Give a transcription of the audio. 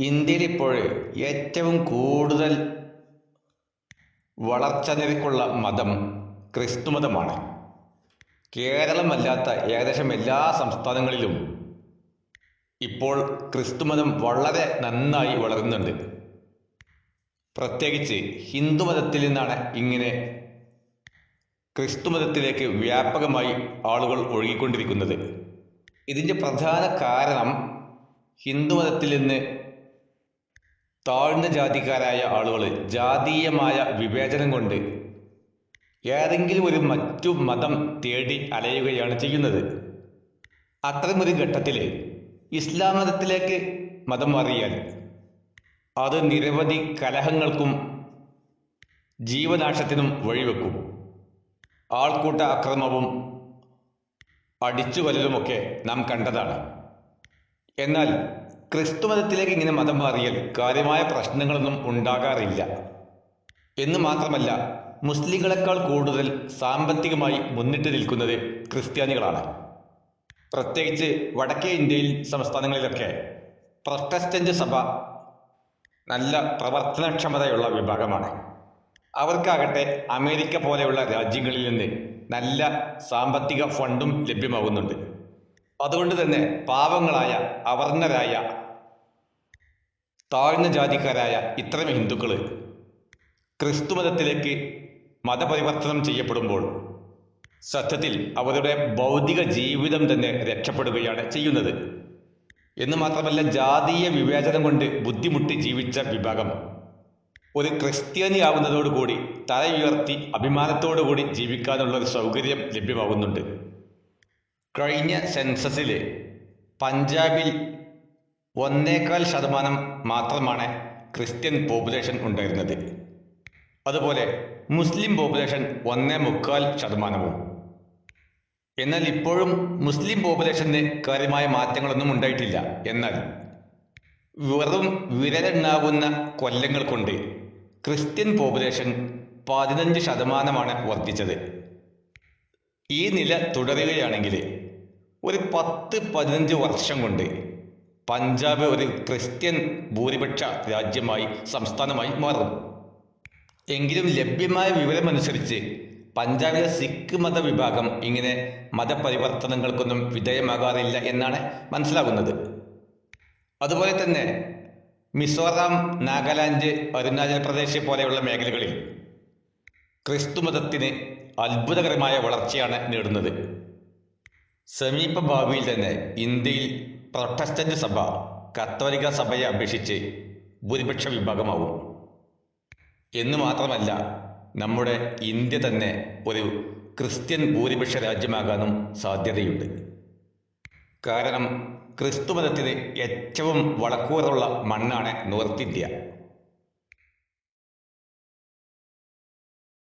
ഇന്ത്യയിൽ ഇപ്പോൾ ഏറ്റവും കൂടുതൽ വളർച്ച നിരക്കുള്ള മതം ക്രിസ്തു മതമാണ്. കേരളമല്ലാത്ത ഏകദേശം എല്ലാ സംസ്ഥാനങ്ങളിലും ഇപ്പോൾ ക്രിസ്തുമതം വളരെ നന്നായി വളരുന്നുണ്ട്. പ്രത്യേകിച്ച് ഹിന്ദുമതത്തിൽ നിന്നാണ് ഇങ്ങനെ ക്രിസ്തുമതത്തിലേക്ക് വ്യാപകമായി ആളുകൾ ഒഴുകിക്കൊണ്ടിരിക്കുന്നത്. ഇതിന്റെ പ്രധാന കാരണം ഹിന്ദുമതത്തിൽ നിന്ന് താഴ്ന്ന ജാതിക്കാരായ ആളുകൾ ജാതീയമായ വിവേചനം കൊണ്ട് ഏതെങ്കിലും ഒരു മറ്റു മതം തേടി അലയുകയാണ് ചെയ്യുന്നത്. അത്തരമൊരു ഘട്ടത്തിൽ ഇസ്ലാം മതത്തിലേക്ക് മതം മാറിയാൽ അത് നിരവധി കലഹങ്ങൾക്കും ജീവനാശത്തിനും വഴിവെക്കും. ആൾക്കൂട്ട അക്രമവും അടിച്ചുവരലുമൊക്കെ നാം കണ്ടതാണ്. എന്നാൽ ക്രിസ്തുമതത്തിലേക്ക് ഇങ്ങനെ മതം മാറിയാൽ കാര്യമായ പ്രശ്നങ്ങളൊന്നും ഉണ്ടാകാറില്ല. എന്ന് മാത്രമല്ല മുസ്ലിങ്ങളെക്കാൾ കൂടുതൽ സാമ്പത്തികമായി മുന്നിട്ട് നിൽക്കുന്നത് ക്രിസ്ത്യാനികളാണ്. പ്രത്യേകിച്ച് വടക്കേ ഇന്ത്യയിൽ സംസ്ഥാനങ്ങളിലൊക്കെ പ്രൊട്ടസ്റ്റന്റ് സഭ നല്ല പ്രവർത്തനക്ഷമതയുള്ള വിഭാഗമാണ്. അവർക്കാകട്ടെ അമേരിക്ക പോലെയുള്ള രാജ്യങ്ങളിൽ നിന്ന് നല്ല സാമ്പത്തിക ഫണ്ടും ലഭ്യമാകുന്നുണ്ട്. അതുകൊണ്ട് തന്നെ പാവങ്ങളായ അവർണരായ താഴ്ന്ന ജാതിക്കാരായ ഇത്തരം ഹിന്ദുക്കൾ ക്രിസ്തുമതത്തിലേക്ക് മതപരിവർത്തനം ചെയ്യപ്പെടുമ്പോൾ സത്യത്തിൽ അവരുടെ ഭൗതിക ജീവിതം തന്നെ രക്ഷപ്പെടുകയാണ് ചെയ്യുന്നത്. എന്ന് മാത്രമല്ല ജാതീയ വിവേചനം കൊണ്ട് ബുദ്ധിമുട്ടി ജീവിച്ച വിഭാഗം. ഒരു ക്രിസ്ത്യാനി ആവുന്നതോടുകൂടി തല ഉയർത്തി അഭിമാനത്തോടുകൂടി ജീവിക്കാനുള്ള ഒരു സൗകര്യം ലഭ്യമാകുന്നുണ്ട് കഴിഞ്ഞ സെൻസസിൽ പഞ്ചാബിൽ ഒന്നേകാൽ ശതമാനം മാത്രമാണ് ക്രിസ്ത്യൻ പോപ്പുലേഷൻ ഉണ്ടായിരുന്നത്. അതുപോലെ മുസ്ലിം പോപ്പുലേഷൻ ഒന്നേ മുക്കാൽ ശതമാനവും. എന്നാൽ ഇപ്പോഴും മുസ്ലിം പോപ്പുലേഷന് കാര്യമായ മാറ്റങ്ങളൊന്നും ഉണ്ടായിട്ടില്ല. എന്നാൽ വെറും വിരലെണ്ണാകുന്ന കൊല്ലങ്ങൾ കൊണ്ട് ക്രിസ്ത്യൻ പോപ്പുലേഷൻ പതിനഞ്ച് ശതമാനമാണ് വർദ്ധിച്ചത്. ഈ നില തുടരുകയാണെങ്കിൽ ഒരു പത്ത് പതിനഞ്ച് വർഷം കൊണ്ട് പഞ്ചാബ് ഒരു ക്രിസ്ത്യൻ ഭൂരിപക്ഷ രാജ്യമായി സംസ്ഥാനമായി മാറും. എങ്കിലും ലഭ്യമായ വിവരമനുസരിച്ച് പഞ്ചാബിലെ സിഖ് മതവിഭാഗം ഇങ്ങനെ മതപരിവർത്തനങ്ങൾക്കൊന്നും വിധേയമാകാറില്ല എന്നാണ് മനസ്സിലാകുന്നത്. അതുപോലെ തന്നെ മിസോറാം നാഗാലാൻഡ് അരുണാചൽ പ്രദേശ് പോലെയുള്ള മേഖലകളിൽ ക്രിസ്തുമതത്തിന് അത്ഭുതകരമായ വളർച്ചയാണ് നേടുന്നത്. സമീപ ഭാവിയിൽ തന്നെ ഇന്ത്യയിൽ പ്രൊട്ടസ്റ്റന്റ് സഭ കത്തോലിക്ക സഭയെ അപേക്ഷിച്ച് ഭൂരിപക്ഷ വിഭാഗമാവും. എന്ന് മാത്രമല്ല നമ്മുടെ ഇന്ത്യ തന്നെ ഒരു ക്രിസ്ത്യൻ ഭൂരിപക്ഷ രാജ്യമാകാനും സാധ്യതയുണ്ട്. കാരണം ക്രിസ്തുമതത്തിന് ഏറ്റവും വളക്കൂറുള്ള മണ്ണാണ് നോർത്ത് ഇന്ത്യ.